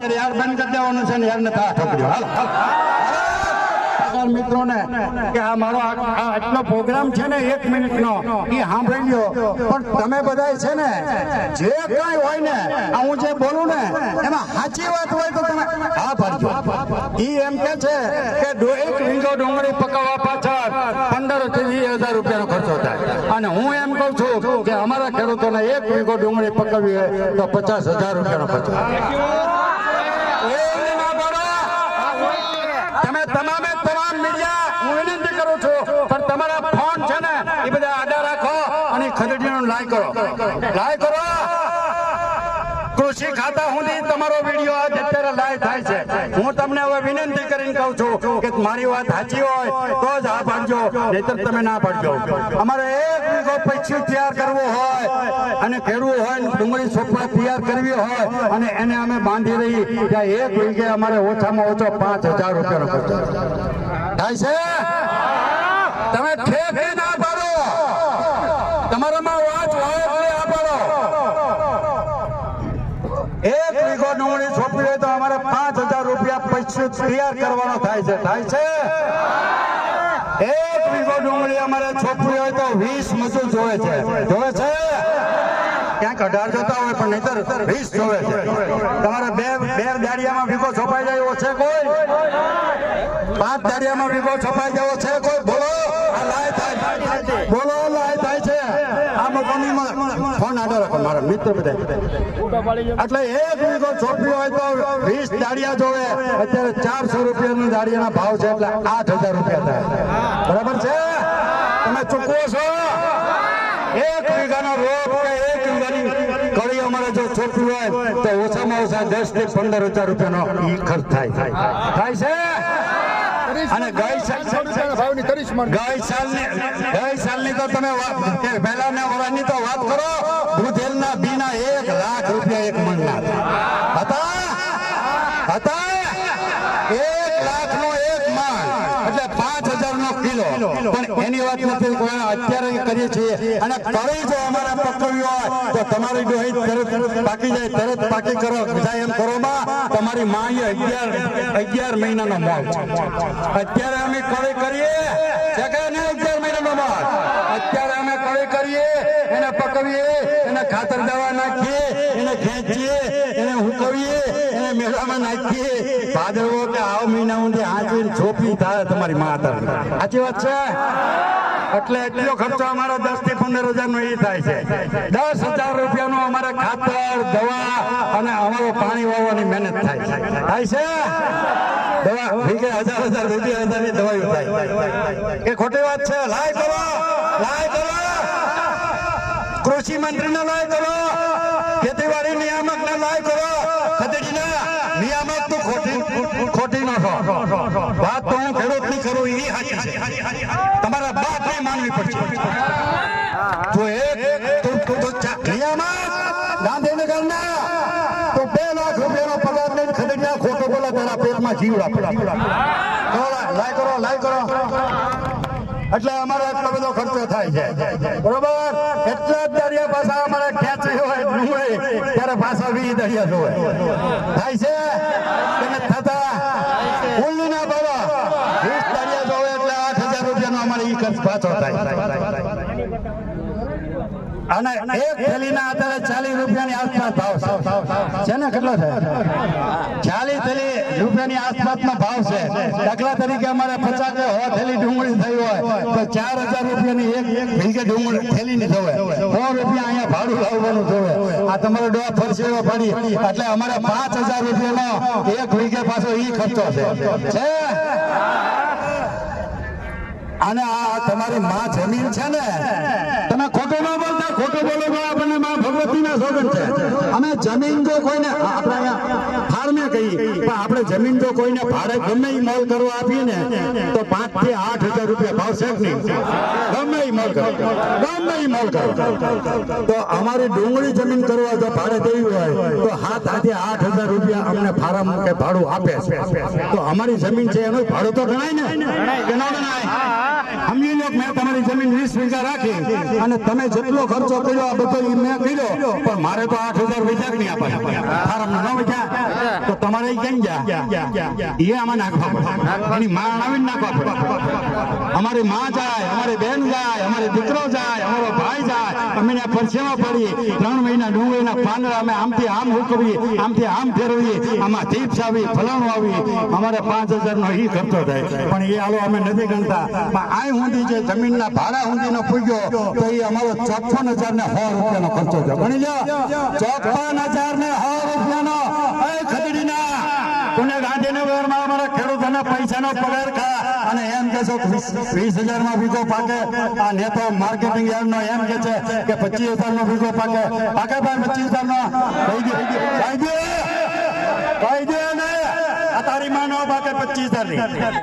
યાર બંધ કરી દેવાનું છે ને યાર ને પ્રોગ્રામ છે ને એક મિનિટનો, એ સાંભળી લ્યો. પણ તમે બધા છે ને, જે કાંઈ હોય ને હું જે બોલું ને, એમાં સાચી વાત હોય તો તમે હા પાડજો. એ એમ કે છે કે વીંગો ડુંગળી પકવવા પાછળ પંદરથી વીસ હજાર રૂપિયાનો ખર્ચો થાય. અને હું એમ કહું છું કે અમારા ખેડૂતોને એક વિંગો ડુંગળી પકવવી હોય તો પચાસ હજાર રૂપિયાનો ખર્ચો થાય. ઓય ના બોલો. તમે તમામે તમામ મીડિયા હું વિનંતી કરું છું. પણ તમારા ફોન છે ને એ બધા આડા રાખો અને ખરીદીનો લાય કરો લાય કરો કૃષિ ખાતા સુધી તમારો વીડિયો આજ અત્યારે લાઈવ થાય છે. હું તમને હવે વિનંતી કરીને કહું છું કે મારી વાત સાચી હોય તો જ આ પાડજો નહીતર તમે ના પાડજો. અમારે એક વીઘો પૈસું તૈયાર કરવું હોય અને ખેડવું હોય ડુંગળી સોપડા તૈયાર કરવી હોય અને એને અમે બાંધી રહી ત્યાં એક વીઘે અમારે ઓછામાં ઓછો પાંચ હજાર રૂપિયાનો થાય છે? તમે ઠેક ના પાડો તમારામાં વાત હોય એટલે આ પાડો એક વીઘો ડુંગળી સોંપવી હોય તો અમારે પાંચ હજાર રૂપિયા પૈસા તૈયાર કરવાનો થાય છે. થાય છે? એક વીઘો ડુંગળી અમારે છોપવી હોય તો વીસ મજૂર જોવે છે. જોવે છે? ક્યાંક અઢાર જોતા હોય પણ નહીતર વીસ જોવે છે. તમારે બે બે દાડિયામાં વીઘો છોપાઈ જાય એવો છે કોઈ? પાંચ દાડિયામાં વીઘો છોપાઈ જવો છે કોઈ? બોલો. લાય થાય. બોલો લાય થાય છે. આ મકોનીમાં ફોન આડો રાખો, મારા મિત્ર બધા. એટલે એક વીઘો છોપી હોય તો વીસ દાડિયા જોવે. અત્યારે ચારસો રૂપિયાની દાડિયાના ભાવ છે એટલે આઠ હજાર રૂપિયા થાય. બરાબર છે? તમે ચૂકવો છો? એક વીઘાનો રોપ એક વીઘાની અમારે જો છોપવી હોય, તો ઓછામાં ઓછા દસથી પંદર હજાર રૂપિયાનો ખર્ચ થાય. થાય છે? અને ગઈ સાલ ગઈ સાલની ગઈ સાલની તો તમે પહેલાના વર્ષની તો વાત કરો. દૂધેલના બીના એક લાખ રૂપિયા એક મણના હતા હતા એક લાખ નો એક મણ એટલે પાંચ હજાર નો કિલો પણ એની વાત નથી અત્યારે કરીએ છીએ. અને કરી જો અમારા પકડવી હોય, તો તમારી ડોહી તરત પાકી જાય, તરત પાકી કરો. જાય એમ કરો તમારી માં અગિયાર અગિયાર મહિનાનો મોલ અત્યારે અમે કળી કરીએ અગિયાર મહિનાનો મોલ અત્યારે અમે કળી કરીએ, એને પકવીએ એને ખાતર દવા એને હુકવીએ, એને મેળામાં નાખીએ. ભાદરવો કે આવ મહિના ઉંધી હાંચવીને છોપી થાય તમારી માતર સાચી વાત છે? એટલે એટલો ખર્ચો અમારો દસથી પંદર હજાર નો એ થાય છે. દસ હજાર રૂપિયાનું અમારે ખાતર, દવા અને અમારો પાણી વાવવાની મહેનત થાય છે. થાય છે? દવા વીઘે હજાર હજાર રૂપિયા હજારની દવાઈઓ થાય. એ ખોટી વાત છે. લાય કરો લાય કરો કૃષિ મંત્રીને લાય કરો ખેતીવાડી નિયામક ને લાય કરો ખદેડીના નિયામક તો ખોટી ખોટી નો છો વાત તો હું ખેડૂતની કરું છે. તમારા બાપ ને માનવી પડશે. જો એક તો તો ચાકલિયામાં ચા- નિયામક ગાંધીનગર ના તો બે લાખ રૂપિયાનો પગાર લઈને ખદેડીયા ખોટો બોલા તારા પેટમાં જીવડા લાય કરો લાય કરો. એટલે અમારે એટલો બધો ખર્ચો થાય છે. બરોબર? એટલા જ દરિયા પાછા અમારે ખેંચી હોય ડુંગળી ત્યારે પાછા વી દરિયા જોવે. થાય છે? કે થતા ઉલ્લી ના બોલો વીસ દરિયા જોવે એટલે આઠ હજાર અમારે પાછો થાય અને એક થેલીના આધારે ચાલીસ રૂપિયાની આસપાસ ભાવ છે. ને કેટલો છે? ચાલીસ થેલી રૂપિયાની આસપાસનો ભાવ છે. દાખલા તરીકે અમારે પચાસ હો થેલી ડુંગળી થઈ હોય, તો ચાર હજાર રૂપિયાની એક વીઘે ડુંગળી થેલીની થવે સો રૂપિયા અહીંયા ભાડું લાવવાનું થવે આ તમારો ડોહા એવો પડી. એટલે અમારે પાંચ હજાર રૂપિયાનો એક વીઘે પાછો ઈ ખર્ચો છે? અને આ તમારી માં જમીન છે ને? તમે ખોટું ના બોલતા ખોટું બોલો આપણને માં ભગવતી ના સોગન છે. અમે જમીન જો કોઈને આપણે ફાર્મે કહી પણ આપણે જમીન જો કોઈને ભાડે ગમે એ મોલ કરવા આપીએ ને તો પાંચથી આઠ હજાર રૂપિયા ભાવ છે નહીં? ગમે એ મોલ કરો. ગમે એ મોલ કરો. તો અમારી ડુંગળી જમીન કરવા જો ભાડે દેવી હોય તો હાથ હાથે આઠ હજાર રૂપિયા અમને ફાર્મ કે ભાડું આપે. છે તો અમારી જમીન છે એનું ભાડું તો ગણાય ને? ગણાય સમજી લો મેં તમારી જમીન વીસ વીઘા રાખી અને તમે જેટલો ખર્ચો કર્યો આ બધો મેં કર્યો પણ મારે તો આઠ હજાર વીઘા નહીં આપે ફારમ ન વધ્યા તો તમારે કેમ એ આમાં નાખવા પડે. એની માં આવીને નાખવા પડે. અમારી માં જાય, અમારે બેન જાય, અમારે દીકરો જાય, અમારો ભાઈ જાય. અમે એને પરસેવા પડીએ. ત્રણ મહિના ડુંગળીના પાંદડા અમે આમથી આમ ઉકવીએ આમથી આમ ફેરવીએ. આમાં ચીપ્સ આવી, ફલાણું આવી. અમારે પાંચ હજાર નો ઈ ખર્ચો થાય. પણ એ હાલો અમે નથી ગણતા. પણ આ સુધી જે જમીનના ભાડા સુધીનો પૂગ્યો, તો એ અમારો ચોપન હજાર ને સો રૂપિયાનો ખર્ચો થયો. ગણી લો ચોપન હજાર ને સો રૂપિયાનો ગાંધીનગરમાં અમારા ખેડૂતોના પૈસાનો પગાર ખા. અને એમ કે છો, વીસ હજારમાં વીઘો પાકે. આ નેતો માર્કેટિંગ યાર્ડ નો એમ કે છે કે પચીસ હજાર નો વીઘો પાકે. પાકે ભાઈ, પચીસ હજાર નો કહી દે. કહી દે ને. આ તારી માં નો પાકે પચીસ હજાર